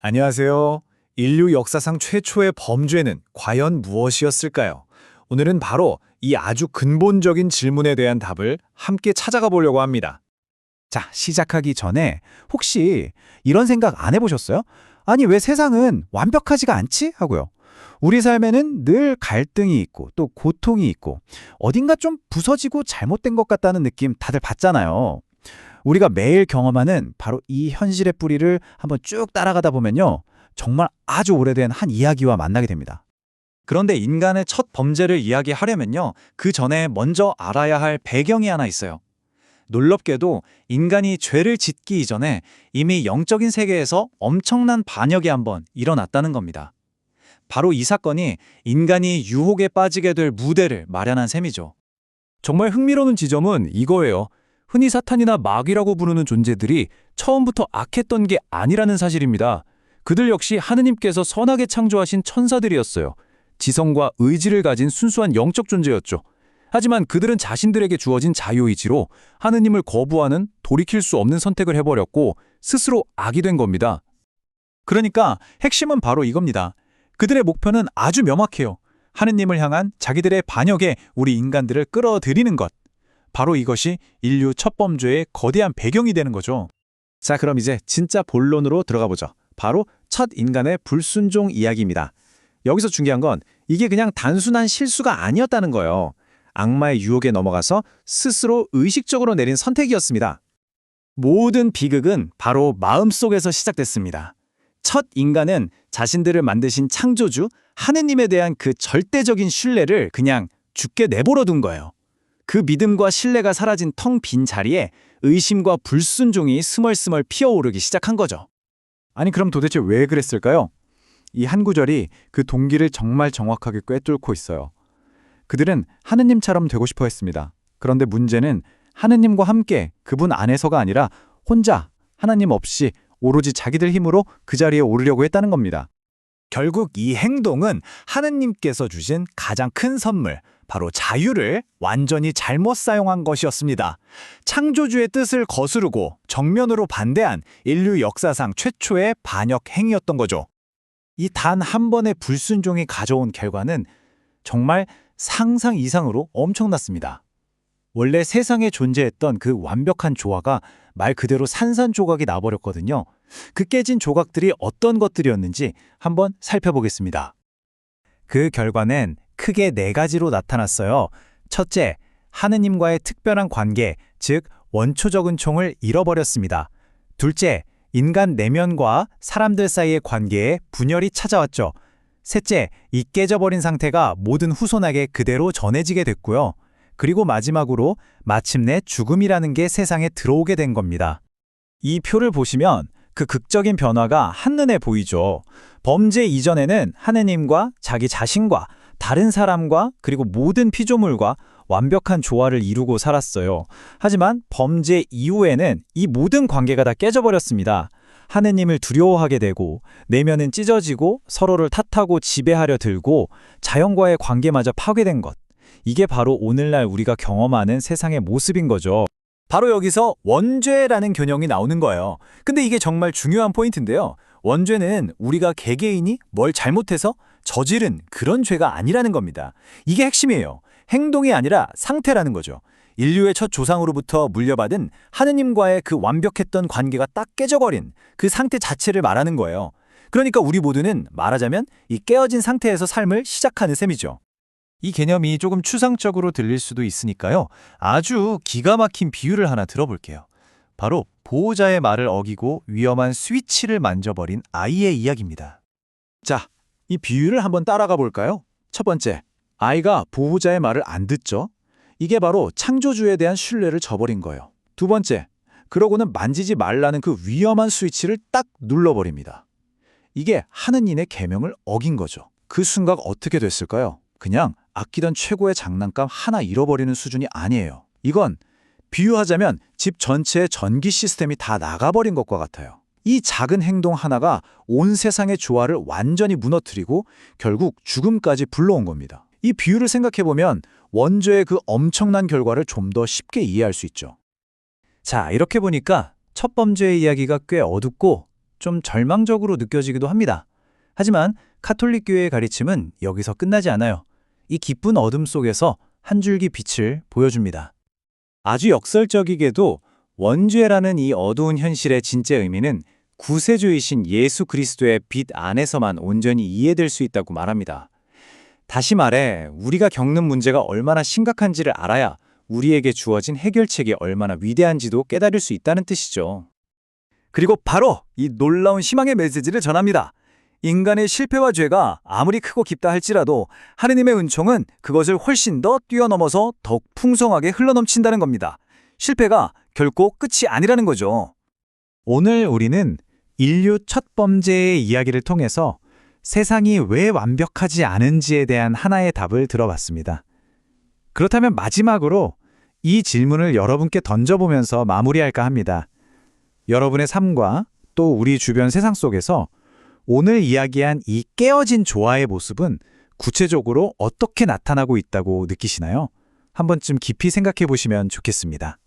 안녕하세요. 인류 역사상 최초의 범죄는 과연 무엇이었을까요? 오늘은 바로 이 아주 근본적인 질문에 대한 답을 함께 찾아가 보려고 합니다. 자, 시작하기 전에 혹시 이런 생각 안 해보셨어요? 아니, 왜 세상은 완벽하지가 않지? 하고요. 우리 삶에는 늘 갈등이 있고 또 고통이 있고 어딘가 좀 부서지고 잘못된 것 같다는 느낌 다들 받잖아요. 우리가 매일 경험하는 바로 이 현실의 뿌리를 한번 쭉 따라가다 보면요. 정말 아주 오래된 한 이야기와 만나게 됩니다. 그런데 인간의 첫 범죄를 이야기하려면요. 그 전에 먼저 알아야 할 배경이 하나 있어요. 놀랍게도 인간이 죄를 짓기 이전에 이미 영적인 세계에서 엄청난 반역이 한번 일어났다는 겁니다. 바로 이 사건이 인간이 유혹에 빠지게 될 무대를 마련한 셈이죠. 정말 흥미로운 지점은 이거예요. 흔히 사탄이나 마귀라고 부르는 존재들이 처음부터 악했던 게 아니라는 사실입니다. 그들 역시 하느님께서 선하게 창조하신 천사들이었어요. 지성과 의지를 가진 순수한 영적 존재였죠. 하지만 그들은 자신들에게 주어진 자유의지로 하느님을 거부하는 돌이킬 수 없는 선택을 해버렸고 스스로 악이 된 겁니다. 그러니까 핵심은 바로 이겁니다. 그들의 목표는 아주 명확해요. 하느님을 향한 자기들의 반역에 우리 인간들을 끌어들이는 것. 바로 이것이 인류 첫 범죄의 거대한 배경이 되는 거죠. 자, 그럼 이제 진짜 본론으로 들어가 보죠. 바로 첫 인간의 불순종 이야기입니다. 여기서 중요한 건 이게 그냥 단순한 실수가 아니었다는 거예요. 악마의 유혹에 넘어가서 스스로 의식적으로 내린 선택이었습니다. 모든 비극은 바로 마음속에서 시작됐습니다. 첫 인간은 자신들을 만드신 창조주 하느님에 대한 그 절대적인 신뢰를 그냥 죽게 내버려 둔 거예요. 그 믿음과 신뢰가 사라진 텅 빈 자리에 의심과 불순종이 스멀스멀 피어오르기 시작한 거죠. 아니, 그럼 도대체 왜 그랬을까요? 이 한 구절이 그 동기를 정말 정확하게 꿰뚫고 있어요. 그들은 하느님처럼 되고 싶어 했습니다. 그런데 문제는 하느님과 함께 그분 안에서가 아니라 혼자 하나님 없이 오로지 자기들 힘으로 그 자리에 오르려고 했다는 겁니다. 결국 이 행동은 하느님께서 주신 가장 큰 선물, 바로 자유를 완전히 잘못 사용한 것이었습니다. 창조주의 뜻을 거스르고 정면으로 반대한 인류 역사상 최초의 반역 행위였던 거죠. 이 단 한 번의 불순종이 가져온 결과는 정말 상상 이상으로 엄청났습니다. 원래 세상에 존재했던 그 완벽한 조화가 말 그대로 산산조각이 나버렸거든요. 그 깨진 조각들이 어떤 것들이었는지 한번 살펴보겠습니다. 그 결과는 크게 네 가지로 나타났어요. 첫째, 하느님과의 특별한 관계, 즉 원초적 은 총을 잃어버렸습니다. 둘째, 인간 내면과 사람들 사이의 관계에 분열이 찾아왔죠. 셋째, 이 깨져버린 상태가 모든 후손에게 그대로 전해지게 됐고요. 그리고 마지막으로 마침내 죽음이라는 게 세상에 들어오게 된 겁니다. 이 표를 보시면 그 극적인 변화가 한눈에 보이죠. 범죄 이전에는 하느님과 자기 자신과 다른 사람과 그리고 모든 피조물과 완벽한 조화를 이루고 살았어요. 하지만 범죄 이후에는 이 모든 관계가 다 깨져버렸습니다. 하느님을 두려워하게 되고 내면은 찢어지고 서로를 탓하고 지배하려 들고 자연과의 관계마저 파괴된 것. 이게 바로 오늘날 우리가 경험하는 세상의 모습인 거죠. 바로 여기서 원죄라는 개념이 나오는 거예요. 근데 이게 정말 중요한 포인트인데요. 원죄는 우리가 개개인이 뭘 잘못해서 저지른 그런 죄가 아니라는 겁니다. 이게 핵심이에요. 행동이 아니라 상태라는 거죠. 인류의 첫 조상으로부터 물려받은 하느님과의 그 완벽했던 관계가 딱 깨져버린 그 상태 자체를 말하는 거예요. 그러니까 우리 모두는 말하자면 이 깨어진 상태에서 삶을 시작하는 셈이죠. 이 개념이 조금 추상적으로 들릴 수도 있으니까요. 아주 기가 막힌 비유를 하나 들어볼게요. 바로 보호자의 말을 어기고 위험한 스위치를 만져버린 아이의 이야기입니다. 자, 이 비유를 한번 따라가 볼까요? 첫 번째, 아이가 보호자의 말을 안 듣죠? 이게 바로 창조주에 대한 신뢰를 저버린 거예요. 두 번째, 그러고는 만지지 말라는 그 위험한 스위치를 딱 눌러버립니다. 이게 하느님의 계명을 어긴 거죠. 그 순간 어떻게 됐을까요? 그냥 아끼던 최고의 장난감 하나 잃어버리는 수준이 아니에요. 이건 비유하자면 집 전체의 전기 시스템이 다 나가버린 것과 같아요. 이 작은 행동 하나가 온 세상의 조화를 완전히 무너뜨리고 결국 죽음까지 불러온 겁니다. 이 비유를 생각해보면 원조의 그 엄청난 결과를 좀 더 쉽게 이해할 수 있죠. 자, 이렇게 보니까 첫 범죄의 이야기가 꽤 어둡고 좀 절망적으로 느껴지기도 합니다. 하지만 카톨릭 교회의 가르침은 여기서 끝나지 않아요. 이 기쁜 어둠 속에서 한 줄기 빛을 보여줍니다. 아주 역설적이게도 원죄라는 이 어두운 현실의 진짜 의미는 구세주이신 예수 그리스도의 빛 안에서만 온전히 이해될 수 있다고 말합니다. 다시 말해 우리가 겪는 문제가 얼마나 심각한지를 알아야 우리에게 주어진 해결책이 얼마나 위대한지도 깨달을 수 있다는 뜻이죠. 그리고 바로 이 놀라운 희망의 메시지를 전합니다. 인간의 실패와 죄가 아무리 크고 깊다 할지라도 하느님의 은총은 그것을 훨씬 더 뛰어넘어서 더욱 풍성하게 흘러넘친다는 겁니다. 실패가 결코 끝이 아니라는 거죠. 오늘 우리는 인류 첫 범죄의 이야기를 통해서 세상이 왜 완벽하지 않은지에 대한 하나의 답을 들어봤습니다. 그렇다면 마지막으로 이 질문을 여러분께 던져보면서 마무리할까 합니다. 여러분의 삶과 또 우리 주변 세상 속에서 오늘 이야기한 이 깨어진 조화의 모습은 구체적으로 어떻게 나타나고 있다고 느끼시나요? 한 번쯤 깊이 생각해 보시면 좋겠습니다.